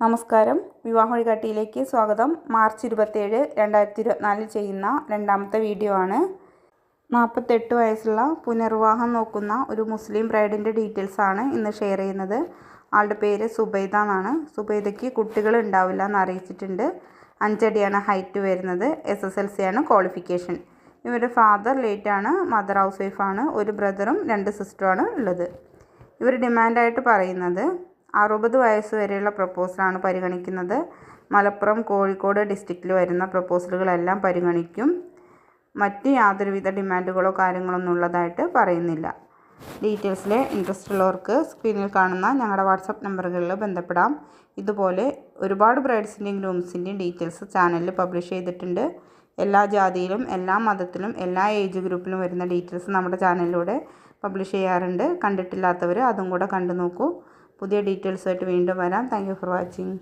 നമസ്കാരം. വിവാഹ വഴികാട്ടിയിലേക്ക് സ്വാഗതം. മാർച്ച് ഇരുപത്തേഴ് രണ്ടായിരത്തി ഇരുപത്തിനാലിൽ ചെയ്യുന്ന രണ്ടാമത്തെ വീഡിയോ ആണ്. നാൽപ്പത്തെട്ട് വയസ്സുള്ള പുനർവിവാഹം നോക്കുന്ന ഒരു മുസ്ലിം ബ്രൈഡിന്റെ ഡീറ്റെയിൽസ് ആണ് ഇന്ന് ഷെയർ ചെയ്യുന്നത്. ആളുടെ പേര് സുബൈദ എന്നാണ്. സുബൈദയ്ക്ക് കുട്ടികൾ ഉണ്ടാവില്ല എന്ന് അറിയിച്ചിട്ടുണ്ട്. അഞ്ചടിയാണ് ഹൈറ്റ് വരുന്നത്. എസ് എസ് എൽ സി ആണ് ക്വാളിഫിക്കേഷൻ. ഇവരുടെ ഫാദർ ലേറ്റ് ആണ്. മദർ ഹൗസ് വൈഫാണ് ഒരു ബ്രദറും രണ്ട് സിസ്റ്ററുമാണ് ഉള്ളത്. ഇവർ ഡിമാൻഡായിട്ട് പറയുന്നത് അറുപത് വയസ്സ് വരെയുള്ള പ്രപ്പോസലാണ് പരിഗണിക്കുന്നത്. മലപ്പുറം കോഴിക്കോട് ഡിസ്ട്രിക്റ്റിൽ വരുന്ന പ്രപ്പോസലുകളെല്ലാം പരിഗണിക്കും. മറ്റ് യാതൊരുവിധ ഡിമാൻഡുകളോ കാര്യങ്ങളൊന്നും ഉള്ളതായിട്ട് പറയുന്നില്ല. ഡീറ്റെയിൽസിൽ ഇൻട്രസ്റ്റ് ഉള്ളവർക്ക് സ്ക്രീനിൽ കാണുന്ന ഞങ്ങളുടെ വാട്സപ്പ് നമ്പറുകളിൽ ബന്ധപ്പെടാം. ഇതുപോലെ ഒരുപാട് ബ്രൈഡ്സിന്റെയും ഗ്രൂംസിന്റെയും ഡീറ്റെയിൽസ് ചാനലിൽ പബ്ലിഷ് ചെയ്തിട്ടുണ്ട്. എല്ലാ ജാതിയിലും എല്ലാ മതത്തിലും എല്ലാ ഏജ് ഗ്രൂപ്പിലും വരുന്ന ഡീറ്റെയിൽസ് നമ്മുടെ ചാനലിലൂടെ പബ്ലിഷ് ചെയ്യാറുണ്ട്. കണ്ടിട്ടില്ലാത്തവർ അതും കൂടെ കണ്ടു നോക്കൂ പുതിയ ഡീറ്റെയിൽസുമായിട്ട് വീണ്ടും വരാം. Thank for watching.